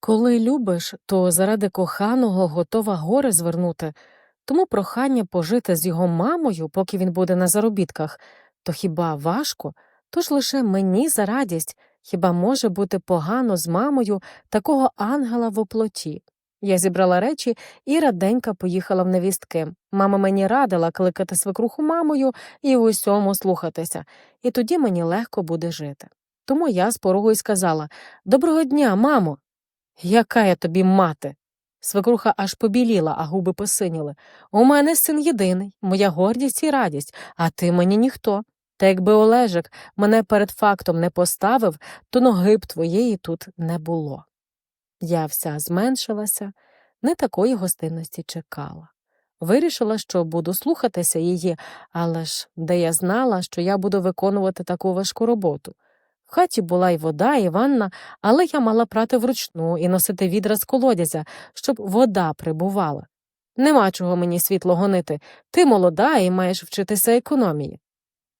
Коли любиш, то заради коханого готова гори звернути, тому прохання пожити з його мамою, поки він буде на заробітках, то хіба важко? Тож лише мені за радість, хіба може бути погано з мамою такого ангела в оплоті? Я зібрала речі і раденька поїхала в невістки. Мама мені радила кликати свекруху мамою і в усьому слухатися, і тоді мені легко буде жити. Тому я з порогу й сказала Доброго дня, мамо. Яка я тобі мати? Свекруха аж побіліла, а губи посиніли. У мене син єдиний, моя гордість і радість, а ти мені ніхто. Та якби Олежик мене перед фактом не поставив, то ноги б твоєї тут не було. Я вся зменшилася, не такої гостинності чекала. Вирішила, що буду слухатися її, але ж де я знала, що я буду виконувати таку важку роботу. В хаті була й вода, і ванна, але я мала прати вручну і носити відра з колодязя, щоб вода прибувала. Нема чого мені світло гонити, ти молода і маєш вчитися економії.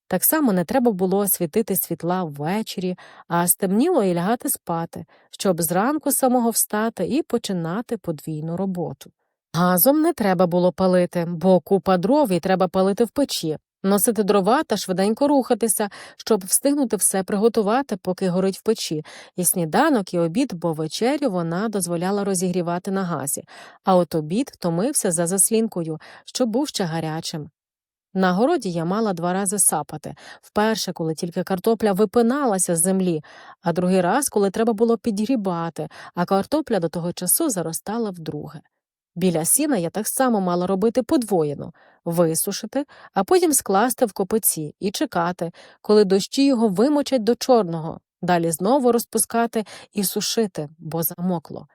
Так само не треба було світити світла ввечері, а стемніло і лягати спати, щоб зранку самого встати і починати подвійну роботу. Газом не треба було палити, бо купа дров і треба палити в печі, носити дрова та швиденько рухатися, щоб встигнути все приготувати, поки горить в печі, і сніданок, і обід, бо вечерю вона дозволяла розігрівати на газі, а от обід томився за заслінкою, щоб був ще гарячим. На городі я мала два рази сапати вперше, коли тільки картопля випиналася з землі, а другий раз, коли треба було підгрібати, а картопля до того часу заростала вдруге. Біля сіна я так само мала робити подвоєно висушити, а потім скласти в копиці і чекати, коли дощі його вимочать до чорного, далі знову розпускати і сушити, бо замокло.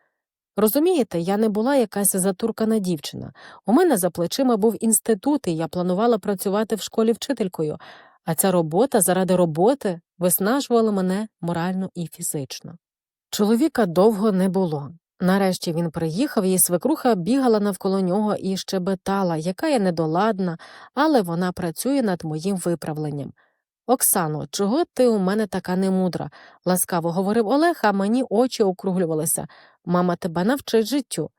Розумієте, я не була якась затуркана дівчина. У мене за плечима був інститут, і я планувала працювати в школі вчителькою, а ця робота заради роботи виснажувала мене морально і фізично. Чоловіка довго не було. Нарешті він приїхав, і свекруха бігала навколо нього і щебетала, яка я недоладна, але вона працює над моїм виправленням. Оксано, чого ти у мене така немудра? ласкаво говорив Олег, а мені очі округлювалися. Мама тебе навчить життю.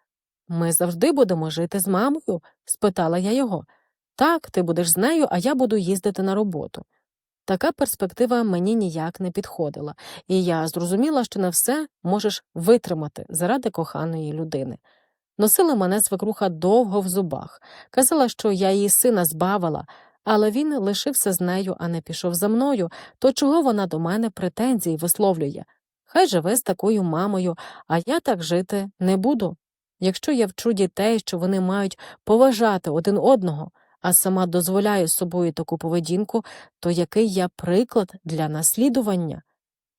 Ми завжди будемо жити з мамою? спитала я його. Так, ти будеш з нею, а я буду їздити на роботу. Така перспектива мені ніяк не підходила, і я зрозуміла, що не все можеш витримати заради коханої людини. Носила мене свекруха довго в зубах, казала, що я її сина збавила, але він лишився з нею, а не пішов за мною, то чого вона до мене претензії висловлює? Хай живе з такою мамою, а я так жити не буду. Якщо я вчу дітей, що вони мають поважати один одного, а сама дозволяю собою таку поведінку, то який я приклад для наслідування?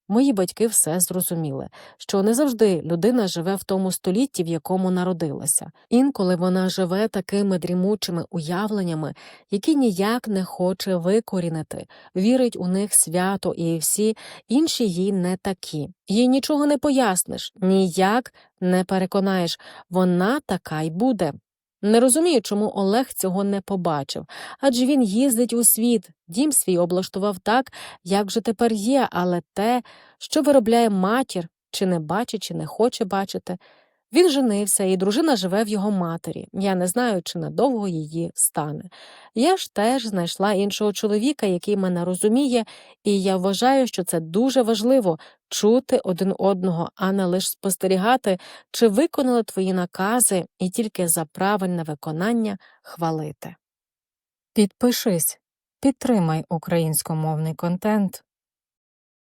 Мої батьки все зрозуміли, що не завжди людина живе в тому столітті, в якому народилася. Інколи вона живе такими дрімучими уявленнями, які ніяк не хоче викорінити, вірить у них свято, і всі інші їй не такі. Їй нічого не поясниш, ніяк не переконаєш, вона така й буде. Не розумію, чому Олег цього не побачив, адже він їздить у світ, дім свій облаштував так, як же тепер є, але те, що виробляє матір, чи не бачить, чи не хоче бачити. Він женився, і дружина живе в його матері. Я не знаю, чи надовго її стане. Я ж теж знайшла іншого чоловіка, який мене розуміє, і я вважаю, що це дуже важливо чути один одного, а не лише спостерігати, чи виконали твої накази і тільки за правильне виконання хвалити. Підпишись, підтримай українськомовний контент.